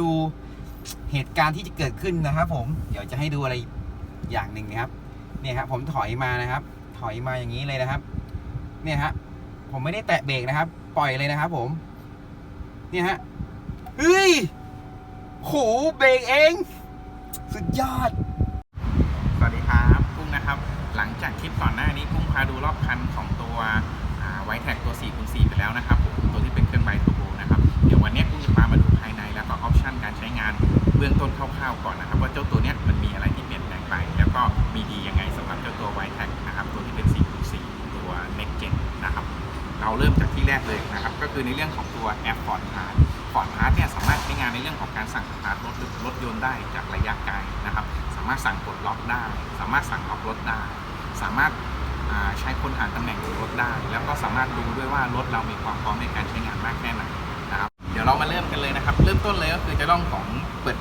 ดูเหตุการณ์ที่จะเกิดขึ้นนะครับ ผมเดี๋ยวจะให้ดูอะไรอย่างหนึ่งนะครับ เนี่ยครับผมถอยมานะครับ ถอยมาอย่างนี้เลยนะครับ เนี่ยฮะผมไม่ได้แตะเบรกนะครับ ปล่อยเลยนะครับ ผม เนี่ยฮะเฮ้ยโหเบรกเอง สุดยอด สวัสดีครับกุ้งนะครับ หลังจากคลิปก่อนหน้านี้กุ้งพาดูรอบคันของตัว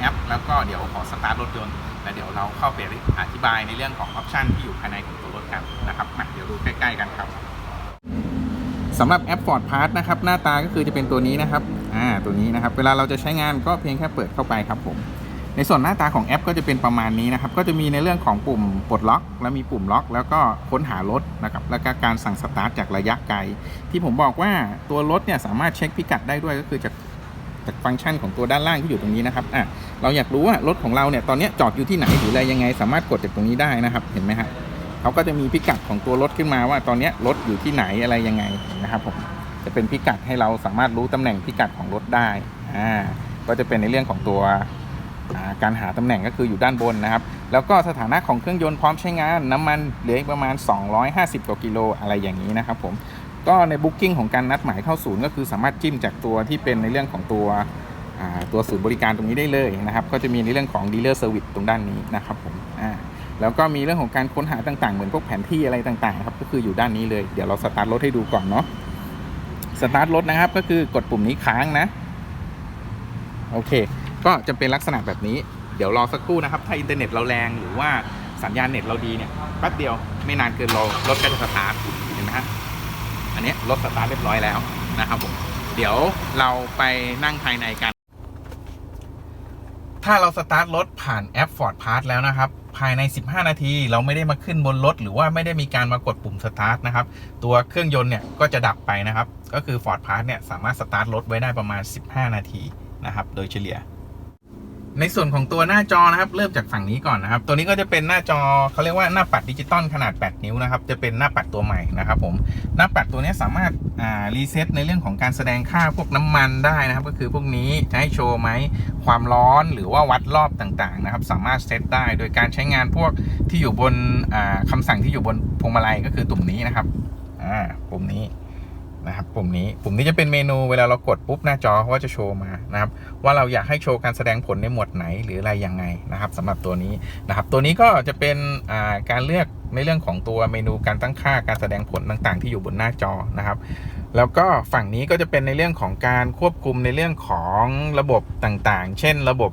แอป แล้วก็เดี๋ยวขอสตาร์ทรถยนต์แล้วเดี๋ยวเราเข้าไปอธิบายในเรื่องของออปชันที่อยู่ภายในของตัวรถกันนะครับมาเดี๋ยวดูใกล้ๆกันครับสำหรับแอป Ford Pass นะครับหน้าตาก็คือจะเป็นตัวนี้นะครับอ่าตัวนี้นะครับ เวลาเราจะใช้งานก็เพียงแค่เปิดเข้าไปครับผมในส่วนหน้าตาของแอปก็จะเป็นประมาณนี้นะครับ ก็จะมีในเรื่องของปุ่มปลดล็อก และมีปุ่มล็อก แล้วก็ค้นหารถนะครับแล้วก็การสั่งสตาร์ทจากระยะไกล ที่ผมบอกว่าตัวรถเนี่ยสามารถเช็คพิกัดได้ด้วยก็คือจาก จากฟังก์ชันของตัวด้านล่างที่อยู่ตรงนี้นะครับอะเราอยากรู้ว่ารถของเราเนี่ยตอนนี้จอดอยู่ที่ไหนหรืออะไรยังไง สามารถกดจากตรงนี้ได้นะครับเห็นไหมฮะเขาก็จะมีพิกัดของตัวรถขึ้นมาว่าตอนนี้รถอยู่ที่ไหนอะไรยังไงนะครับผมจะเป็นพิกัดให้เราสามารถรู้ตำแหน่งพิกัดของรถได้อ่าก็จะเป็นในเรื่องของตัวการหาตำแหน่งก็คืออยู่ด้านบนนะครับ แล้วก็สถานะของเครื่องยนต์พร้อมใช้งาน น้ำมันเหลืออีกประมาณ 250กว่ากิโลอะไรอย่างนี้นะครับผม ก็ในบุ๊กิ้งของการนัดหมายเข้าศูนย์ก็คือสามารถจิ้มจากตัวที่เป็นในเรื่องของตัวตัวศูนย์บริการตรงนี้ได้เลยนะครับ ก็จะมีในเรื่องของ dealer service ตรงด้านนี้นะครับผมแล้วก็มีเรื่องของการค้นหาต่างๆ เหมือนพวกแผนที่อะไรต่างๆครับก็คืออยู่ด้านนี้เลยเดี๋ยวเราสตาร์ทรถให้ดูก่อนเนาะสตาร์ทรถนะครับก็คือกดปุ่มนี้ค้างนะโอเค ก็จะเป็นลักษณะแบบนี้เดี๋ยวรอสักครู่นะครับ ถ้าอินเทอร์เน็ตเราแรงหรือว่าสัญญาณเน็ตเราดีเนี่ยแป๊บเดียวไม่นานเกินรอรถก็จะสตาร์ทเห็นไหมฮะอั นี้รถสตาร์ทเรียบร้อยแล้วนะครับผมเดี๋ยวเราไปนั่งภายในกัน ถ้าเราสตาร์ทรถผ่านแอป Ford Pass แล้วนะครับ ภายใน 15 นาที เราไม่ได้มาขึ้นบนรถ หรือว่าไม่ได้มีการมากดปุ่มสตาร์ทนะครับ ตัวเครื่องยนต์เนี่ยก็จะดับไปนะครับ ก็คือ Ford Pass เนี่ยสามารถสตาร์ทรถไว้ได้ประมาณ 15 นาทีนะครับ โดยเฉลี่ย ในส่วนของตัวหน้าจอนะครับ เริ่มจากฝั่งนี้ก่อนนะครับ ตัวนี้ก็จะเป็นหน้าจอเขาเรียกว่าหน้าปัดดิจิตอลขนาด 8 นิ้วนะครับ จะเป็นหน้าปัดตัวใหม่นะครับผมหน้าปัดตัวนี้สามารถอ่ารีเซ็ตในเรื่องของการแสดงค่าพวกน้ำมันได้นะครับ ก็คือพวกนี้จะให้โชว์ไหมความร้อนหรือว่าวัดรอบต่างๆนะครับ สามารถเซตได้โดยการใช้งานพวกที่อยู่บนอ่าคำสั่งที่อยู่บนพวงมาลัยก็คือตุ่มนี้นะครับอ่าปุ่มนี้ นะครับปุ่มนี้ปุ่มนี้จะเป็นเมนูเวลาเรากดปุ๊บหน้าจอเขาก็จะโชว์มานะครับว่าเราอยากให้โชว์การแสดงผลในหมวดไหนหรืออะไรยังไงนะครับสำหรับตัวนี้นะครับตัวนี้ก็จะเป็นการเลือกในเรื่องของตัวเมนูการตั้งค่าการแสดงผลต่างๆ ที่อยู่บนหน้าจอนะครับ แล้วก็ฝั่งนี้ก็จะเป็นในเรื่องของการควบคุมในเรื่องของระบบต่างๆ เช่นระบบ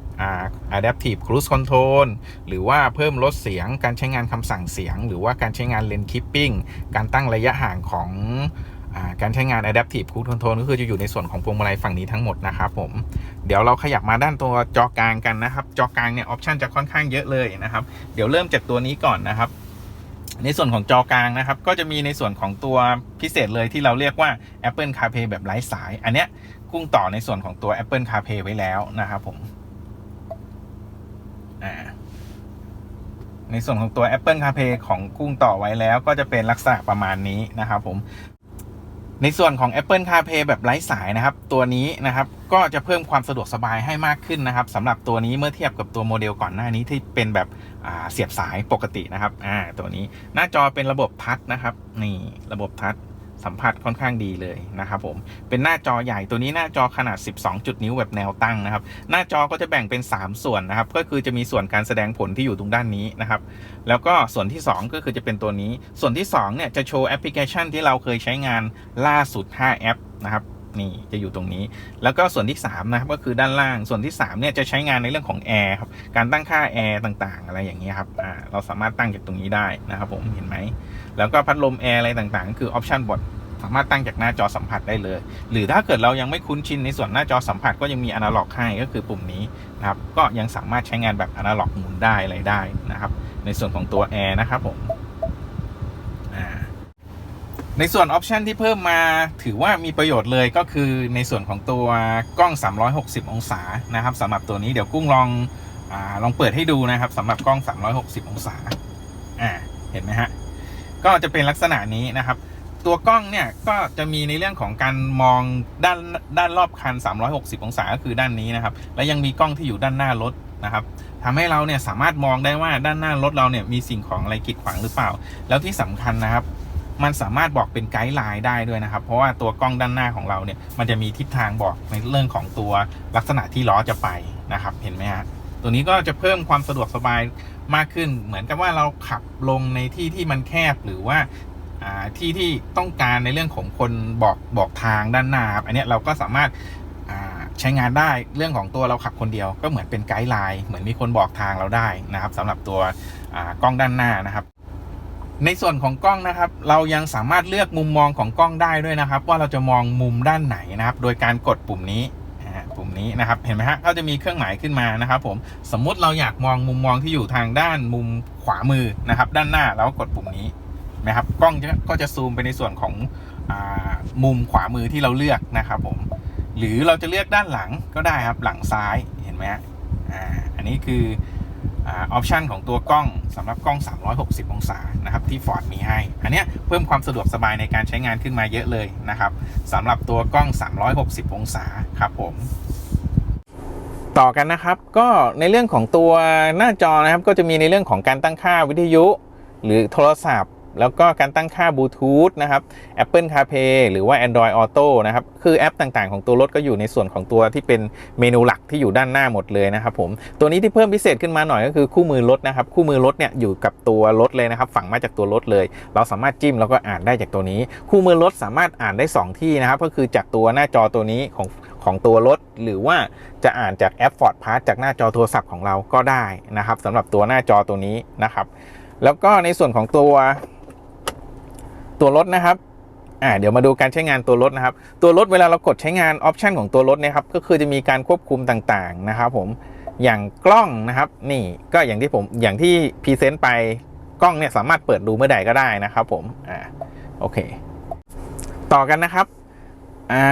adaptive cruise control หรือว่าเพิ่มลดเสียง การใช้งานคำสั่งเสียง หรือว่าการใช้งาน lane keeping การตั้งระยะห่างของ การใช้งาน adaptive cruise control ก็คือจะอยู่ในส่วนของพวงมาลัยฝั่งนี้ทั้งหมดนะครับผม เดี๋ยวเราขยับมาด้านตัวจอกลางกันนะครับ จอกลางเนี่ยออปชันจะค่อนข้างเยอะเลยนะครับ เดี๋ยวเริ่มจากตัวนี้ก่อนนะครับ ในส่วนของจอกลางนะครับ ก็จะมีในส่วนของตัวพิเศษเลยที่เราเรียกว่า Apple CarPlay แบบไร้สาย อันเนี้ยกุ้งต่อในส่วนของตัว Apple CarPlay ไว้แล้วนะครับผมอ่าในส่วนของตัว Apple CarPlay ของกุ้งต่อไว้แล้วก็จะเป็นลักษณะประมาณนี้นะครับผม ในส่วนของ Apple CarPlay แบบไร้สายนะครับ ตัวนี้นะครับก็จะเพิ่มความสะดวกสบายให้มากขึ้นนะครับสำหรับตัวนี้เมื่อเทียบกับตัวโมเดลก่อนหน้านี้ที่เป็นแบบเสียบสายปกตินะครับอ่าตัวนี้หน้าจอเป็นระบบทัชนะครับนี่ระบบทัช สัมผัสค่อนข้างดีเลยนะครับผมเป็นหน้าจอใหญ่ตัวนี้หน้าจอขนาด 12จุดนิ้วแบบแนวตั้งนะครับ หน้าจอก็จะแบ่งเป็น 3 ส่วนนะครับ ก็คือจะมีส่วนการแสดงผลที่อยู่ตรงด้านนี้นะครับ แล้วก็ส่วนที่ 2 ก็คือจะเป็นตัวนี้ ส่วนที่2เนี่ยจะโชว์แอปพลิเคชันที่เราเคยใช้งานล่าสุด 5 แอปนะครับ นี่จะอยู่ตรงนี้ แล้วก็ส่วนที่3นะครับก็คือด้านล่างส่วนที่3เนี่ยจะใช้งานในเรื่องของแอร์ครับการตั้งค่าแอร์ต่างๆ อะไรอย่างเงี้ยครับอ่าเราสามารถตั้งจากตรงนี้ได้นะครับผมเห็นไหมแล้วก็พัดลมแอร์อะไรต่างๆก็คือออปชันบทสามารถตั้งจากหน้าจอสัมผัสได้เลย หรือถ้าเกิดเรายังไม่คุ้นชินในส่วนหน้าจอสัมผัสก็ยังมีอนาล็อกให้ก็คือปุ่มนี้นะครับก็ยังสามารถใช้งานแบบอนาล็อกหมุนได้อะไรได้นะครับในส่วนของตัวแอร์นะครับผม ในส่วนออปชันที่เพิ่มมาถือว่ามีประโยชน์เลยก็คือในส่วนของตัวกล้อง 360 องศานะครับสำหรับตัวนี้เดี๋ยวกุ้งลองอลองเปิดให้ดูนะครับสำหรับกล้อง 360 องศาอ่าเห็นไหมฮะก็จะเป็นลักษณะนี้นะครับ ตัวกล้องเนี่ยก็จะมีในเรื่องของการมองด้านด้านรอบคัน 360 องศาก็คือด้านนี้นะครับ และยังมีกล้องที่อยู่ด้านหน้ารถนะครับทำให้เราเนี่ยสามารถมองได้ว่าด้านหน้ารถเราเนี่ยมีสิ่งของอะไรกีดขวางหรือเปล่า แล้วที่สำคัญนะครับ มันสามารถบอกเป็นไกด์ไลน์ได้ด้วยนะครับ เพราะว่าตัวกล้องด้านหน้าของเราเนี่ย มันจะมีทิศทางบอกในเรื่องของตัวลักษณะที่ล้อจะไปนะครับ เห็นไหมฮะตัวนี้ก็จะเพิ่มความสะดวกสบายมากขึ้น เหมือนกับว่าเราขับลงในที่ที่มันแคบหรือว่าที่ที่ต้องการในเรื่องของคนบอกบอกทางด้านหน้าอันนี้เราก็สามารถใช้งานได้เรื่องของตัวเราขับคนเดียว ก็เหมือนเป็นไกด์ไลน์เหมือนมีคนบอกทางเราได้นะครับสำหรับตัวกล้องด้านหน้านะครับ ในส่วนของกล้องนะครับ เรายังสามารถเลือกมุมมองของกล้องได้ด้วยนะครับ ว่าเราจะมองมุมด้านไหนนะครับ โดยการกดปุ่มนี้ปุ่มนี้นะครับ เห็นไหมฮะก็จะมีเครื่องหมายขึ้นมานะครับ ผมสมมุติเราอยากมองมุมมองที่อยู่ทางด้านมุมขวามือนะครับ ด้านหน้าเราก็กดปุ่มนี้นะครับ กล้องก็จะซูมไปในส่วนของอมุมขวามือที่เราเลือกนะครับ ผม หรือเราจะเลือกด้านหลังก็ได้ครับหลังซ้ายเห็นไหมฮะอันนี้คือ ออปชันของตัวกล้องสำหรับกล้อง 360 องศานะครับที่ Ford มีให้ อันนี้เพิ่มความสะดวกสบายในการใช้งานขึ้นมาเยอะเลยนะครับสำหรับตัวกล้อง 360 องศาครับผมต่อกันนะครับก็ในเรื่องของตัวหน้าจอนะครับก็จะมีในเรื่องของการตั้งค่าวิทยุ หรือโทรศัพท์ แล้วก็การตั้งค่าบลูทูธนะครับ Apple CarPlay หรือว่า Android Auto นะครับ คือแอปต่างๆ ของตัวรถก็อยู่ในส่วนของตัวที่เป็นเมนูหลักที่อยู่ด้านหน้าหมดเลยนะครับผม ตัวนี้ที่เพิ่มพิเศษขึ้นมาหน่อยก็คือคู่มือรถนะครับ คู่มือรถเนี่ยอยู่กับตัวรถเลยนะครับ ฝังมาจากตัวรถเลย เราสามารถจิ้มแล้วก็อ่านได้จากตัวนี้ คู่มือรถสามารถอ่านได้ 2 ที่นะครับ ก็คือจากตัวหน้าจอตัวนี้ของของตัวรถ หรือว่าจะอ่านจากแอป Ford Pass จากหน้าจอโทรศัพท์ของเราก็ได้นะครับสำหรับตัวหน้าจอตัวนี้นะครับ แล้วก็ในส่วนของตัว ตัวรถนะครับอ่าเดี๋ยวมาดูการใช้งานตัวรถนะครับ ตัวรถเวลาเรากดใช้งานออปชันของตัวรถนะครับก็คือจะมีการควบคุมต่างๆนะครับผมอย่างกล้องนะครับ นี่ก็อย่างที่ผมอย่างที่พรีเซนต์ไปกล้องเนี่ยสามารถเปิดดูเมื่อใดก็ได้นะครับผมอ่าโอเค ต่อกันนะครับอ่า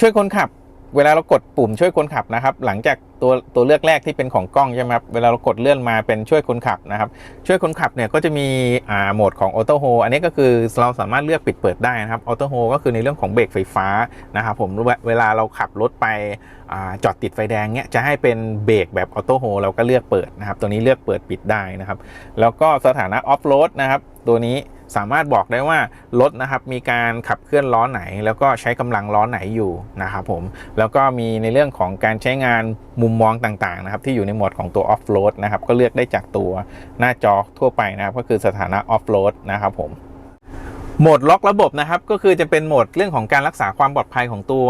ช่วยคนขับ เวลาเรากดปุ่มช่วยคนขับนะครับ หลังจากตัวตัวเลือกแรกที่เป็นของกล้องใช่ไหมครับเวลาเรากดเลื่อนมาเป็นช่วยคนขับนะครับ ช่วยคนขับเนี่ยก็จะมีอ่าโหมดของออโต้โฮอันนี้ก็คือเราสามารถเลือกปิดเปิดได้นะครับออโต้โฮก็คือในเรื่องของเบรกไฟฟ้านะครับผมเวลาเราขับรถไปอาจอดติดไฟแดงเนี่ยจะให้เป็นเบรกแบบออโต้โฮเราก็เลือกเปิดนะครับ ตัวนี้เลือกเปิดปิดได้นะครับ แล้วก็สถานะออฟโรดนะครับตัวนี้ สามารถบอกได้ว่ารถนะครับมีการขับเคลื่อนล้อไหน แล้วก็ใช้กำลังล้อไหนอยู่นะครับผมแล้วก็มีในเรื่องของการใช้งานมุมมองต่างๆนะครับที่อยู่ในโหมดของตัวออฟโรดนะครับก็เลือกได้จากตัวหน้าจอทั่วไปนะครับก็คือสถานะออฟโรดนะครับผม โหมดล็อกระบบนะครับก็คือจะเป็นโหมดเรื่องของการรักษาความปลอดภัยของตัว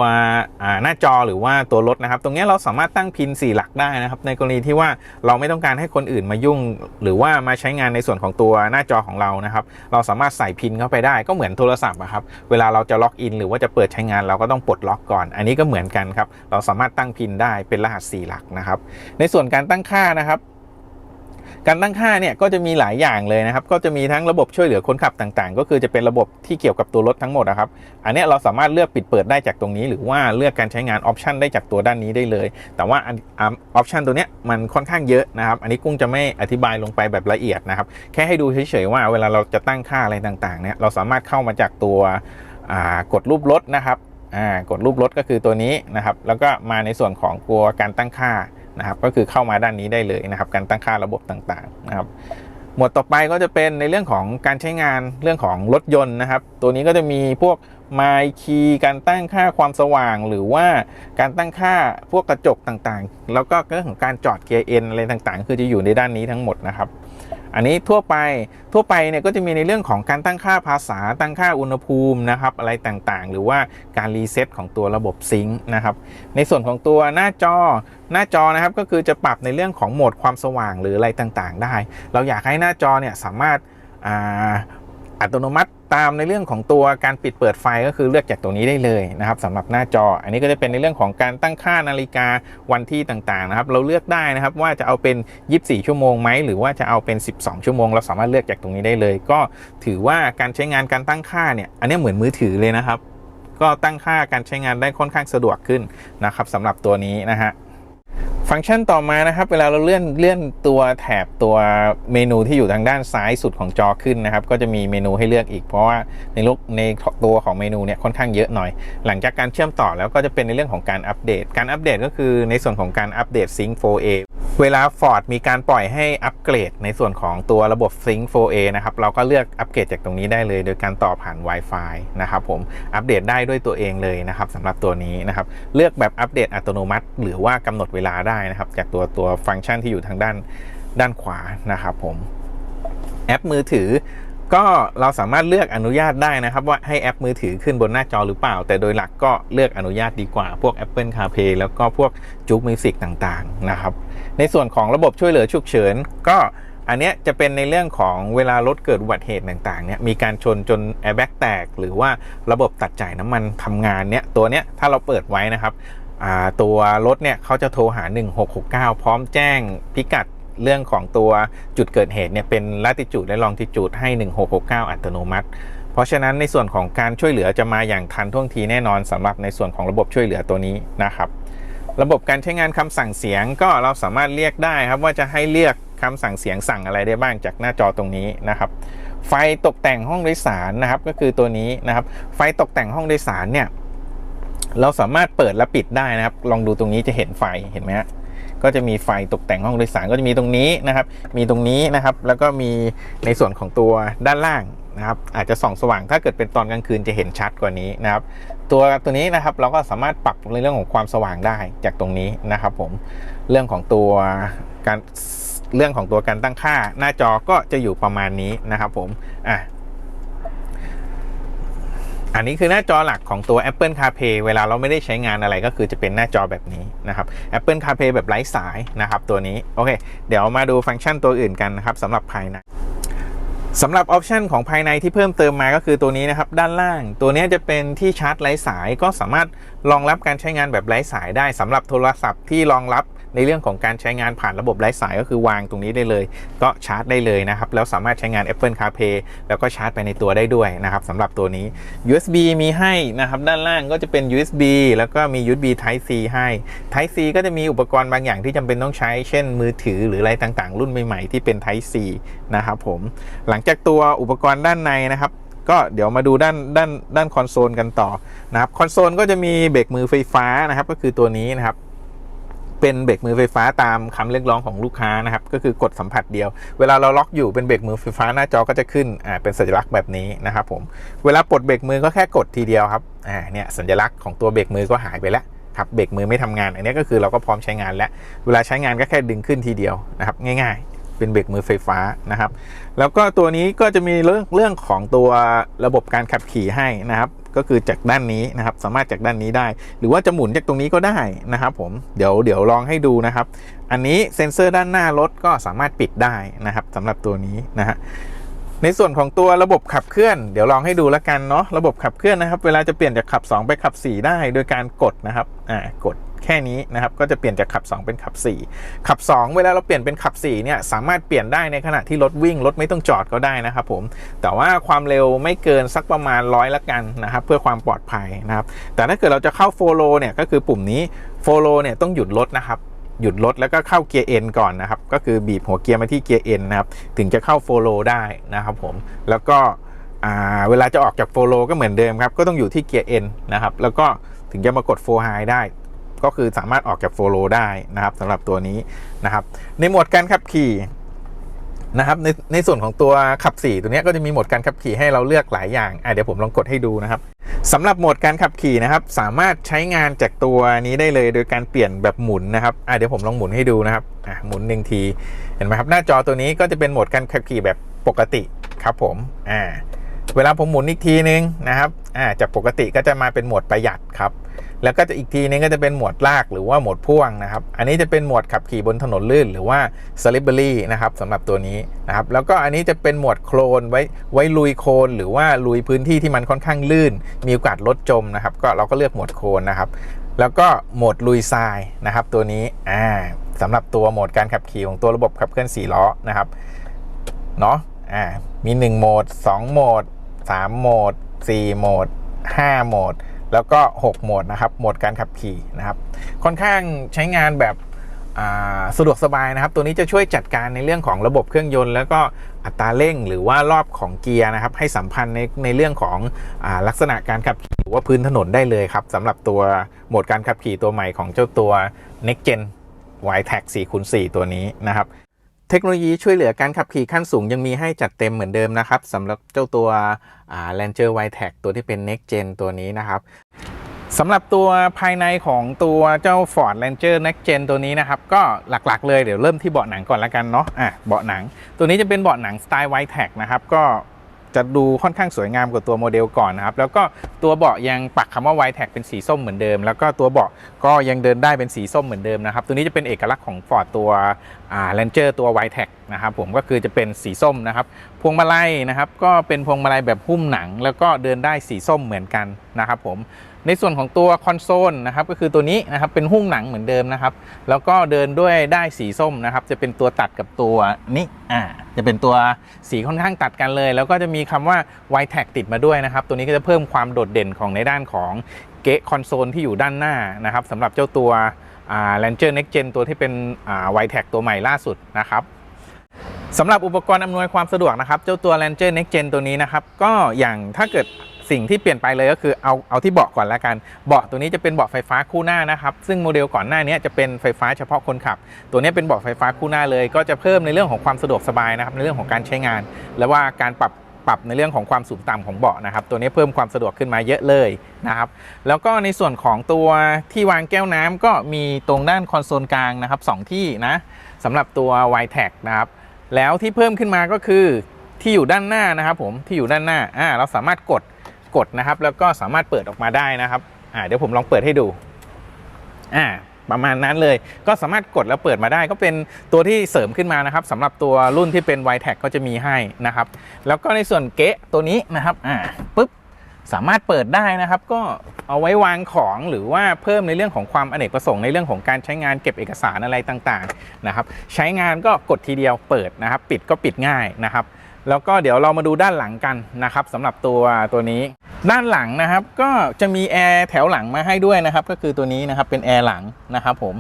หน้าจอหรือว่าตัวรถนะครับ ตรงนี้เราสามารถตั้งพิน 4 หลักได้นะครับ ในกรณีที่ว่าเราไม่ต้องการให้คนอื่นมายุ่ง หรือว่ามาใช้งานในส่วนของตัวหน้าจอของเรานะครับ เราสามารถใส่พินเข้าไปได้ก็เหมือนโทรศัพท์อะครับเวลาเราจะล็อกอิน หรือว่าจะเปิดใช้งานเราก็ต้องปลดล็อกก่อน อันนี้ก็เหมือนกันครับเราสามารถตั้งพินได้เป็นรหัส 4 หลักนะครับ ในส่วนการตั้งค่านะครับ การตั้งค่าเนี่ยก็จะมีหลายอย่างเลยนะครับ ก็จะมีทั้งระบบช่วยเหลือคนขับต่างๆ ก็คือจะเป็นระบบที่เกี่ยวกับตัวรถทั้งหมดนะครับ อันนี้เราสามารถเลือกปิดเปิดได้จากตรงนี้ หรือว่าเลือกการใช้งานออปชันได้จากตัวด้านนี้ได้เลย แต่ว่าออปชันตัวเนี้ยมันค่อนข้างเยอะนะครับ อันนี้กุ้งจะไม่อธิบายลงไปแบบละเอียดนะครับ แค่ให้ดูเฉยๆว่าเวลาเราจะตั้งค่าอะไรต่างๆเนี่ยเราสามารถเข้ามาจากตัวกดรูปรถนะครับกดรูปรถก็คือตัวนี้นะครับ แล้วก็มาในส่วนของตัวการตั้งค่า นะครับก็คือเข้ามาด้านนี้ได้เลยนะครับ การตั้งค่าระบบต่างๆนะครับหมวดต่อไปก็จะเป็นในเรื่องของการใช้งานเรื่องของรถยนต์นะครับ ตัวนี้ก็จะมีพวกไมค์คีย์การตั้งค่าความสว่าง หรือว่าการตั้งค่าพวกกระจกต่างๆ แล้วก็เรื่องของการจอดเกียร์เอ็นอะไรต่างๆ คือจะอยู่ในด้านนี้ทั้งหมดนะครับ อันนี้ทั่วไปทั่วไปเนี่ยก็จะมีในเรื่องของการตั้งค่าภาษาตั้งค่าอุณหภูมินะครับอะไรต่างๆ หรือว่าการรีเซ็ตของตัวระบบซิงค์นะครับในส่วนของตัวหน้าจอหน้าจอนะครับก็คือจะปรับในเรื่องของโหมดความสว่างหรืออะไรต่างๆ ได้ เราอยากให้หน้าจอเนี่ยสามารถ อัตโนมัติตามในเรื่องของตัวการปิดเปิดไฟก็คือเลือกจากตรงนี้ได้เลยนะครับสำหรับหน้าจอ อันนี้ก็จะเป็นในเรื่องของการตั้งค่านาฬิกาวันที่ต่างๆนะครับเราเลือกได้นะครับว่าจะเอาเป็น 24 ชั่วโมงไหมหรือว่าจะเอาเป็น 12 ชั่วโมง เราสามารถเลือกจากตรงนี้ได้เลย ก็ถือว่าการใช้งานการตั้งค่าเนี่ยอันนี้เหมือนมือถือเลยนะครับ ก็ตั้งค่าการใช้งานได้ค่อนข้างสะดวกขึ้นนะครับสำหรับตัวนี้นะฮะ ฟังก์ชันต่อมานะครับ เวลาเราเลื่อนเลื่อนตัวแถบตัวเมนูที่อยู่ทางด้านซ้ายสุดของจอขึ้นนะครับ ก็จะมีเมนูให้เลือกอีก เพราะว่าในลูกในตัวของเมนูเนี่ยค่อนข้างเยอะหน่อย หลังจากการเชื่อมต่อแล้วก็จะเป็นในเรื่องของการอัปเดต การอัปเดตก็คือในส่วนของการอัปเดต Sync 4A เวลา Ford มีการปล่อยให้อัปเกรดในส่วนของตัวระบบ Sync 4A นะครับ เราก็เลือกอัปเกรดจากตรงนี้ได้เลย โดยการต่อผ่าน Wi-Fi นะครับผม อัปเดตได้ด้วยตัวเองเลยนะครับสำหรับตัวนี้นะครับ เลือกแบบอัปเดตอัตโนมัติ หรือว่ากำหนดเวลาได้ได้นะครับ จากตัวตัวฟังก์ชันที่อยู่ทางด้านด้านขวานะครับผมแอปมือถือก็เราสามารถเลือกอนุญาตได้นะครับ ว่าให้แอปมือถือขึ้นบนหน้าจอหรือเปล่า แต่โดยหลักก็เลือกอนุญาตดีกว่า พวก Apple CarPlay แล้วก็พวกจุกมิวสิกต่างๆนะครับ ในส่วนของระบบช่วยเหลือฉุกเฉิน ก็อันเนี้ยจะเป็นในเรื่องของเวลารถเกิดอุบัติเหตุต่างๆเนี่ยมีการชนจนแอร์แบ็กแตก หรือว่าระบบตัดจ่ายน้ำมันทำงานเนี่ยตัวเนี้ยถ้าเราเปิดไว้นะครับ ตัวรถเนี่ยเขาจะโทรหา 1669 พร้อมแจ้งพิกัดเรื่องของตัวจุดเกิดเหตุเนี่ยเป็นลาติจูดและลองติจูดให้ 1669 อัตโนมัติ เพราะฉะนั้นในส่วนของการช่วยเหลือจะมาอย่างทันท่วงทีแน่นอนสำหรับในส่วนของระบบช่วยเหลือตัวนี้นะครับ ระบบการใช้งานคำสั่งเสียงก็เราสามารถเรียกได้ครับว่าจะให้เรียกคำสั่งเสียงสั่งอะไรได้บ้างจากหน้าจอตรงนี้นะครับ ไฟตกแต่งห้องโดยสารนะครับก็คือตัวนี้นะครับ ไฟตกแต่งห้องโดยสารเนี่ย เราสามารถเปิดและปิดได้นะครับ ลองดูตรงนี้จะเห็นไฟเห็นไหมฮะก็จะมีไฟตกแต่งห้องโดยสารก็จะมีตรงนี้นะครับ มีตรงนี้นะครับ แล้วก็มีในส่วนของตัวด้านล่างนะครับอาจจะส่องสว่างถ้าเกิดเป็นตอนกลางคืนจะเห็นชัดกว่านี้นะครับ ตัวตัวนี้นะครับเราก็สามารถปรับในเรื่องของความสว่างได้จากตรงนี้นะครับ ผมเรื่องของตัวการเรื่องของตัวการตั้งค่าหน้าจอก็จะอยู่ประมาณนี้นะครับ ผมอะ อันนี้คือหน้าจอหลักของตัว Apple CarPlay เวลาเราไม่ได้ใช้งานอะไรก็คือจะเป็นหน้าจอแบบนี้นะครับ Apple CarPlay แบบไร้สายนะครับตัวนี้ โอเค เดี๋ยวมาดูฟังก์ชันตัวอื่นกันนะครับสำหรับภายในสำหรับออปชันของภายในที่เพิ่มเติมมาก็คือตัวนี้นะครับ ด้านล่างตัวนี้จะเป็นที่ชาร์จไร้สายก็สามารถรองรับการใช้งานแบบไร้สายได้สำหรับโทรศัพท์ที่รองรับ ในเรื่องของการใช้งานผ่านระบบไร้สายก็คือวางตรงนี้ได้เลย ก็ชาร์จได้เลยนะครับ แล้วสามารถใช้งาน Apple CarPlay แล้วก็ชาร์จไปในตัวได้ด้วยนะครับสำหรับตัวนี้ USB มีให้นะครับ ด้านล่างก็จะเป็น USB แล้วก็มี USB Type C ให้ Type C ก็จะมีอุปกรณ์บางอย่างที่จำเป็นต้องใช้ เช่น มือถือหรืออะไรต่างๆ รุ่นใหม่ๆที่เป็น Type C นะครับผม หลังจากตัวอุปกรณ์ด้านในนะครับก็เดี๋ยวมาดูด้านด้านด้านคอนโซลกันต่อนะครับคอนโซลก็จะมีเบรกมือไฟฟ้านะครับก็คือตัวนี้นะครับ เป็นเบรกมือไฟฟ้าตามคำเรียกร้องของลูกค้านะครับ ก็คือกดสัมผัสเดียว เวลาเราล็อกอยู่เป็นเบรกมือไฟฟ้าหน้าจอก็จะขึ้นอ่าเป็นสัญลักษณ์แบบนี้นะครับผม เวลาปลดเบรกมือก็แค่กดทีเดียวครับอ่าเนี่ยสัญลักษณ์ของตัวเบรกมือก็หายไปแล้วครับเบรกมือไม่ทำงาน อันนี้ก็คือเราก็พร้อมใช้งานแล้ว เวลาใช้งานก็แค่ดึงขึ้นทีเดียวนะครับง่ายๆ เป็นเบรกมือไฟฟ้านะครับ แล้วก็ตัวนี้ก็จะมีเรื่องเรื่องของตัวระบบการขับขี่ให้นะครับ ก็คือจากด้านนี้นะครับ สามารถจากด้านนี้ได้ หรือว่าจะหมุนจากตรงนี้ก็ได้นะครับ ผมเดี๋ยวเดี๋ยวลองให้ดูนะครับ อันนี้เซ็นเซอร์ด้านหน้ารถก็สามารถปิดได้นะครับสำหรับตัวนี้นะฮะในส่วนของตัวระบบขับเคลื่อน เดี๋ยวลองให้ดูแล้วกันเนาะระบบขับเคลื่อนนะครับ เวลาจะเปลี่ยนจากขับ 2 ไปขับ 4 ได้โดยการกดนะครับอ่ากด แค่นี้นะครับก็จะเปลี่ยนจากขับ 2 เป็นขับ 4 ขับ 2 เวลาเราเปลี่ยนเป็นขับ4เนี่ยสามารถเปลี่ยนได้ในขณะที่รถวิ่งรถไม่ต้องจอดก็ได้นะครับผมแต่ว่าความเร็วไม่เกินสักประมาณร้อยละกันนะครับเพื่อความปลอดภัยนะครับแต่ถ้าเกิดเราจะเข้าโฟโลเนี่ยก็คือปุ่มนี้โฟโลเนี่ยต้องหยุดรถนะครับหยุดรถแล้วก็เข้าเกียร์ N ก่อนนะครับ ก็คือบีบหัวเกียร์มาที่เกียร์ N นะครับ ถึงจะเข้าโฟโลได้นะครับผม แล้วก็เวลาจะออกจากโฟโลก็เหมือนเดิมครับ ก็ต้องอยู่ที่เกียร์ N นะครับ แล้วก็ถึงจะมากดโฟไฮได้ ก็คือสามารถออกจากโฟโลได้นะครับสำหรับตัวนี้นะครับ ในโหมดการขับขี่นะครับในในส่วนของตัวขับ 4 ตัวนี้ก็จะมีโหมดการขับขี่ให้เราเลือกหลายอย่างอะเดี๋ยวผมลองกดให้ดูนะครับสำหรับโหมดการขับขี่นะครับ สามารถใช้งานจากตัวนี้ได้เลยโดยการเปลี่ยนแบบหมุนนะครับอะเดี๋ยวผมลองหมุนให้ดูนะครับอะหมุนหนึ่งทีเห็นไหมครับหน้าจอตัวนี้ก็จะเป็นโหมดการขับขี่แบบปกติครับผมอ่าเวลาผมหมุนอีกทีนึงนะครับอ่าจากปกติก็จะมาเป็นโหมดประหยัดครับ แล้วก็จะอีกทีนึงก็จะเป็นหมวดลากหรือว่าหมวดพ่วงนะครับ อันนี้จะเป็นหมวดขับขี่บนถนนลื่นหรือว่า s l i p p e r y นะครับสำหรับตัวนี้นะครับ แล้วก็อันนี้จะเป็นหมวดโคลนไว้ไว้ลุยโคลนหรือว่าลุยพื้นที่ที่มันค่อนข้างลื่น มีโอกาสลดจมนะครับ ก็เราก็เลือกหมวดโคลนนะครับ แล้วก็โหมดลุยทรายนะครับ ตัวนี้อ่าสำหรับตัวโหมดการขับขี่ของตัวระบบขับเคลื่อน4ล้อนะครับเนาะอ่ามี 1 โหมด 2 โหมด 3 โหมด 4 โหมด 5 โหมด แล้วก็ 6 โหมดนะครับ โหมดการขับขี่นะครับ ค่อนข้างใช้งานแบบสะดวกสบายนะครับ ตัวนี้จะช่วยจัดการในเรื่องของระบบเครื่องยนต์ แล้วก็อัตราเร่งหรือว่ารอบของเกียร์นะครับ ให้สัมพันธ์ในในเรื่องของอลักษณะการขับขี่หรือว่าพื้นถนนได้เลยครับสำหรับตัวโหมดการขับขี่ตัวใหม่ของเจ้าตัว Next Gen y t a g 4คูณ4ตัวนี้นะครับ เทคโนโลยีช่วยเหลือการขับขี่ขั้นสูงยังมีให้จัดเต็มเหมือนเดิมนะครับสำหรับเจ้าตัว Ranger y t a g ตัวที่เป็น Next Gen ตัวนี้นะครับสำหรับตัวภายในของตัวเจ้า Ford Ranger Next Gen ตัวนี้นะครับ ก็หลักๆเลยเดี๋ยวเริ่มที่เบาะหนังก่อนละกันเนาะอะเบาะหนัง ตัวนี้จะเป็นเบาะหนังสไตล์ w i t e t นะครับก็ จะดูค่อนข้างสวยงามกว่าตัวโมเดลก่อนนะครับ แล้วก็ตัวเบาะยังปักคำว่าไวแท็กเป็นสีส้มเหมือนเดิม แล้วก็ตัวเบาะก็ยังเดินได้เป็นสีส้มเหมือนเดิมนะครับ ตัวนี้จะเป็นเอกลักษณ์ของ Ford ตัวแลนเจอร์ตัวไวแท็กนะครับผมก็คือจะเป็นสีส้มนะครับ พวงมาลัยนะครับ ก็เป็นพวงมาลัยแบบหุ้มหนัง แล้วก็เดินได้สีส้มเหมือนกันนะครับผม ในส่วนของตัวคอนโซลนะครับก็คือตัวนี้นะครับเป็นหุ้มหนังเหมือนเดิมนะครับ แล้วก็เดินด้วยได้สีส้มนะครับ จะเป็นตัวตัดกับตัวนี้อ่าจะเป็นตัวสีค่อนข้างตัดกันเลย แล้วก็จะมีคำว่า y t a g ติดมาด้วยนะครับ ตัวนี้ก็จะเพิ่มความโดดเด่นของในด้านของเกะคอนโซลที่อยู่ด้านหน้านะครับสำหรับเจ้าตัวอ่า Ranger Next Gen ตัวที่เป็นอ่า y t a g ตัวใหม่ล่าสุดนะครับสำหรับอุปกรณ์อำนวยความสะดวกนะครับ เจ้าตัว Ranger Next Gen ตัวนี้นะครับ ก็อย่างถ้าเกิด สิ่งที่เปลี่ยนไปเลยก็คือเอาเอาที่เบาะก่อนละกัน เบาะตัวนี้จะเป็นเบาะไฟฟ้าคู่หน้านะครับ ซึ่งโมเดลก่อนหน้านี้จะเป็นไฟฟ้าเฉพาะคนขับ ตัวนี้เป็นเบาะไฟฟ้าคู่หน้าเลย ก็จะเพิ่มในเรื่องของความสะดวกสบายนะครับในเรื่องของการใช้งาน และว่าการปรับปรับในเรื่องของความสูงต่ำของเบาะนะครับ ตัวนี้เพิ่มความสะดวกขึ้นมาเยอะเลยนะครับ แล้วก็ในส่วนของตัวที่วางแก้วน้ำก็มีตรงด้านคอนโซลกลางนะครับสองที่นะสำหรับตัว y t a g นะครับ แล้วที่เพิ่มขึ้นมาก็คือที่อยู่ด้านหน้านะครับผมที่อยู่ด้านหน้าอ่าเราสามารถกด กดนะครับ แล้วก็สามารถเปิดออกมาได้นะครับอ่าเดี๋ยวผมลองเปิดให้ดูอ่าประมาณนั้นเลยก็สามารถกดแล้วเปิดมาได้ ก็เป็นตัวที่เสริมขึ้นมานะครับสำหรับตัวรุ่นที่เป็น y t a g ก็จะมีให้นะครับ แล้วก็ในส่วนเกะตัวนี้นะครับอ่าปุ๊บสามารถเปิดได้นะครับ ก็เอาไว้วางของหรือว่าเพิ่มในเรื่องของความอเนกประสงค์ในเรื่องของการใช้งานเก็บเอกสารอะไรต่างๆนะครับ ใช้งานก็กดทีเดียวเปิดนะครับ ปิดก็ปิดง่ายนะครับ แล้วก็เดี๋ยวเรามาดูด้านหลังกันนะครับสำหรับตัวตัวนี้ ด้านหลังนะครับก็จะมีแอร์แถวหลังมาให้ด้วยนะครับ ก็คือตัวนี้นะครับเป็นแอร์หลังนะครับผม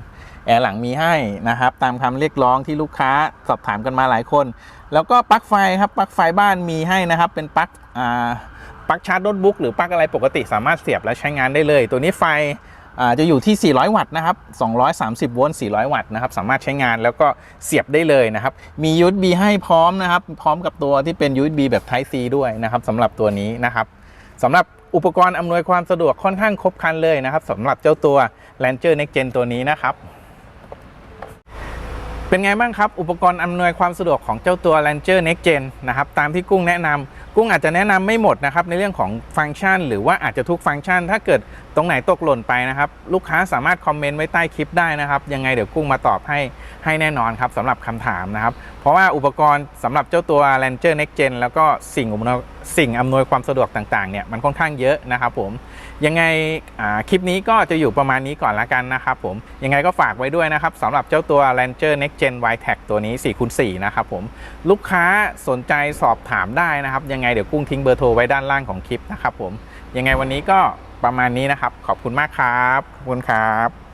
แอร์หลังมีให้นะครับ ตามคำเรียกร้องที่ลูกค้าสอบถามกันมาหลายคน แล้วก็ปลั๊กไฟครับปลั๊กไฟบ้านมีให้นะครับ เป็นปลั๊กปลั๊กชาร์จโน้ตบุ๊กหรือปลั๊กอะไรปกติสามารถเสียบและใช้งานได้เลย ตัวนี้ไฟ จะอยู่ที่ 400 วัตต์นะครับ 230 โวลต์ 400 วัตต์นะครับ สามารถใช้งานแล้วก็เสียบได้เลยนะครับ มี USB ให้พร้อมนะครับ พร้อมกับตัวที่เป็น USB แบบ Type C ด้วยนะครับสำหรับตัวนี้นะครับสำหรับอุปกรณ์อำนวยความสะดวกค่อนข้างครบครันเลยนะครับสำหรับเจ้าตัว Ranger Next Gen ตัวนี้นะครับ เป็นไงบ้างครับ อุปกรณ์อำนวยความสะดวกของเจ้าตัว Ranger Next Gen นะครับตามที่กุ้งแนะนำกุ้งอาจจะแนะนำไม่หมดนะครับในเรื่องของฟังก์ชัน หรือว่าอาจจะทุกฟังก์ชัน ถ้าเกิด ตรงไหนตกหล่นไปนะครับ ลูกค้าสามารถคอมเมนต์ไว้ใต้คลิปได้นะครับ ยังไงเดี๋ยวกุ้งมาตอบให้ให้แน่นอนครับสำหรับคำถามนะครับ เพราะว่าอุปกรณ์สำหรับเจ้าตัว Ranger Next Gen แล้วก็สิ่งอำนวยสิ่งอำนวยความสะดวกต่างๆเนี่ยมันค่อนข้างเยอะนะครับผมยังไงคลิปนี้ก็จะอยู่ประมาณนี้ก่อนละกันนะครับผมยังไงก็ฝากไว้ด้วยนะครับสำหรับเจ้าตัว Ranger Next Gen y t a g ตัวนี้4คูณ4นะครับผมลูกค้าสนใจสอบถามได้นะครับ ยังไงเดี๋ยวกุ้งทิ้งเบอร์โทรไว้ด้านล่างของคลิปนะครับผมยังไงวันนี้ก็ ประมาณนี้นะครับ ขอบคุณมากครับ ขอบคุณครับ